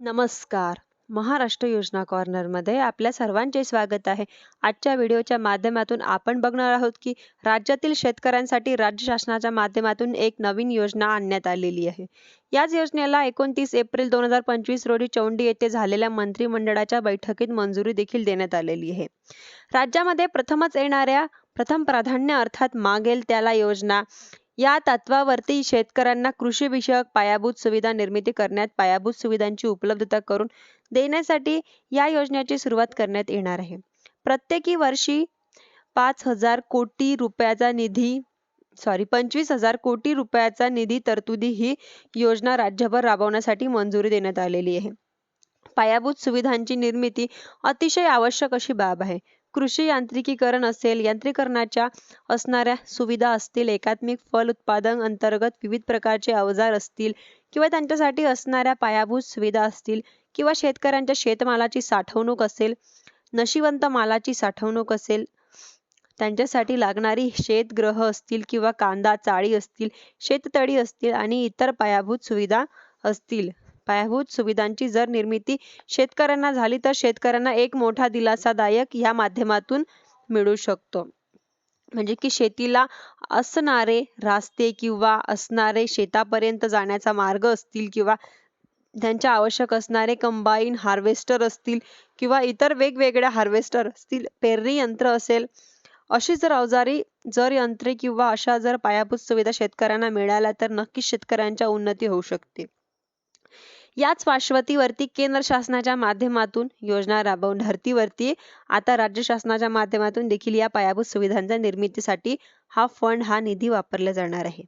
नमस्कार. महाराष्ट्र योजना कॉर्नरमध्ये आपल्या सर्वांचे स्वागत आहे. आजच्या व्हिडिओच्या माध्यमातून आपण बघणार आहोत की राज्यातील शेतकऱ्यांसाठी राज्य शासनाच्या माध्यमातून एक नवीन योजना आणण्यात आलेली आहे. याच योजनेला एकोणतीस एप्रिल दोन हजार पंचवीस रोजी चौंडी येथे झालेल्या मंत्रिमंडळाच्या बैठकीत मंजुरी देखील देण्यात आलेली आहे. राज्यामध्ये प्रथमच येणाऱ्या प्रथम प्राधान्य अर्थात मागेल त्याला योजना या तत्वावरती शेतकऱ्यांना कृषी विषयक पायाभूत सुविधा निर्मिती करण्यात पायाभूत सुविधांची उपलब्धता करून देण्यासाठी या योजनेची सुरुवात करण्यात येणार आहे. प्रत्येकी वर्षी पाच हजार कोटी रुपयाचा निधी सॉरी पंचवीस हजार कोटी रुपयाचा निधी तरतुदी ही योजना राज्यभर राबवण्यासाठी मंजुरी देण्यात आलेली आहे. पायाभूत सुविधांची निर्मिती अतिशय आवश्यक अशी बाब आहे. कृषी यांत्रिकीकरण असेल यांत्रिकरणाच्या असणाऱ्या सुविधा असतील एकात्मिक फल उत्पादन अंतर्गत विविध प्रकारचे अवजार असतील किंवा त्यांच्यासाठी असणाऱ्या पायाभूत सुविधा असतील किंवा शेतकऱ्यांच्या शेतमालाची साठवणूक असेल नशिवंत मालाची साठवणूक असेल त्यांच्यासाठी लागणारी शेतग्रह असतील किंवा कांदा चाळी असतील शेततळी असतील आणि इतर पायाभूत सुविधा असतील. पायाभूत सुविधांची जर निर्मिती शेतकऱ्यांना झाली तर शेतकऱ्यांना एक मोठा दिलासादायक या माध्यमातून मिळू शकतो. म्हणजे की शेतीला असणारे रास्ते किंवा असणारे शेतापर्यंत जाण्याचा मार्ग असतील किंवा त्यांच्या आवश्यक असणारे कंबाईन हार्वेस्टर असतील किंवा इतर वेगवेगळ्या हार्वेस्टर असतील पेरणी यंत्र असेल अशी जर अवजारी जर यंत्रे किंवा अशा जर पायाभूत सुविधा शेतकऱ्यांना मिळाल्या तर नक्कीच शेतकऱ्यांच्या उन्नती होऊ शकते. याच पार्श्वतीवरती केंद्र शासनाच्या माध्यमातून योजना राबवून धर्तीवरती आता राज्य शासनाच्या माध्यमातून देखील या पायाभूत सुविधांच्या निर्मितीसाठी हा फंड हा निधी वापरला जाणार आहे.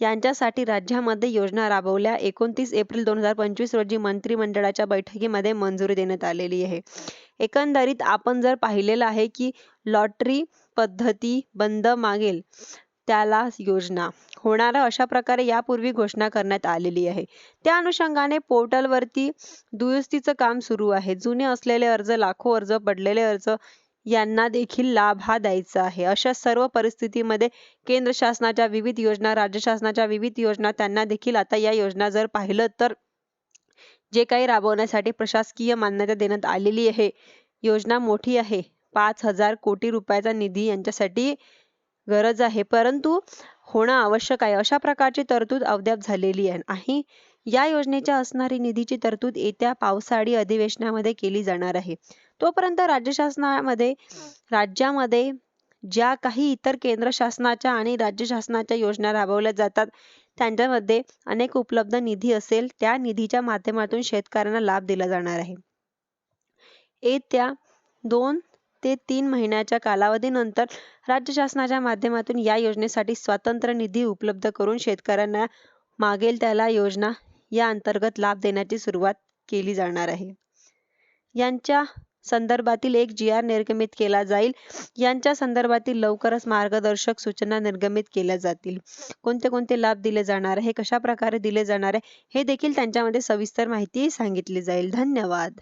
यांच्यासाठी राज्यामध्ये योजना राबवल्या एकोणतीस एप्रिल दोन हजार पंचवीस रोजी मंत्रिमंडळाच्या बैठकीमध्ये मंजुरी देण्यात आलेली आहे. एकंदरीत आपण जर पाहिलेलं आहे की लॉटरी पद्धती बंद मागेल त्याला योजना. होणार अशा प्रकारे यापूर्वी घोषणा करण्यात आलेली आहे. त्या अनुषंगाने पोर्टलवरती दुरुस्तीचं काम सुरू आहे. जुने असलेले अर्ज लाखो अर्ज पडलेले अर्ज यांना देखील लाभ हा द्यायचा आहे. अशा सर्व परिस्थितीमध्ये केंद्र शासनाच्या विविध योजना राज्य शासनाच्या विविध योजना त्यांना देखील आता या योजना जर पाहिलं तर जे काही राबवण्यासाठी प्रशासकीय मान्यता देण्यात आलेली आहे योजना मोठी आहे. पाच हजार कोटी रुपयाचा निधी यांच्यासाठी गरज आहे. परंतु होणं आवश्यक आहे. अशा प्रकारची तरतूद अद्याप झालेली आहे. या योजनेच्या असणारी निधीची तरतूद येत्या पावसाळी अधिवेशनामध्ये केली जाणार आहे. तोपर्यंत राज्य शासनामध्ये राज्यामध्ये ज्या काही इतर केंद्र शासनाच्या आणि राज्य शासनाच्या योजना राबवल्या जातात त्यांच्यामध्ये अनेक उपलब्ध निधी असेल त्या निधीच्या माध्यमातून शेतकऱ्यांना लाभ दिला जाणार आहे. येत्या दोन ते तीन महिन्याच्या कालावधीनंतर राज्य शासनाच्या माध्यमातून या योजनेसाठी स्वतंत्र निधी उपलब्ध करून शेतकऱ्यांना मागेल त्याला योजना या अंतर्गत लाभ देण्याची सुरुवात केली जाणार आहे. यांच्या संदर्भातील एक जी आर निर्गमित केला जाईल. यांच्या संदर्भातील लवकरच मार्गदर्शक सूचना निर्गमित केल्या जातील. कोणते कोणते लाभ दिले जाणार आहे? कशा प्रकारे दिले जाणार आहे? हे देखील त्यांच्यामध्ये सविस्तर माहिती सांगितली जाईल. धन्यवाद.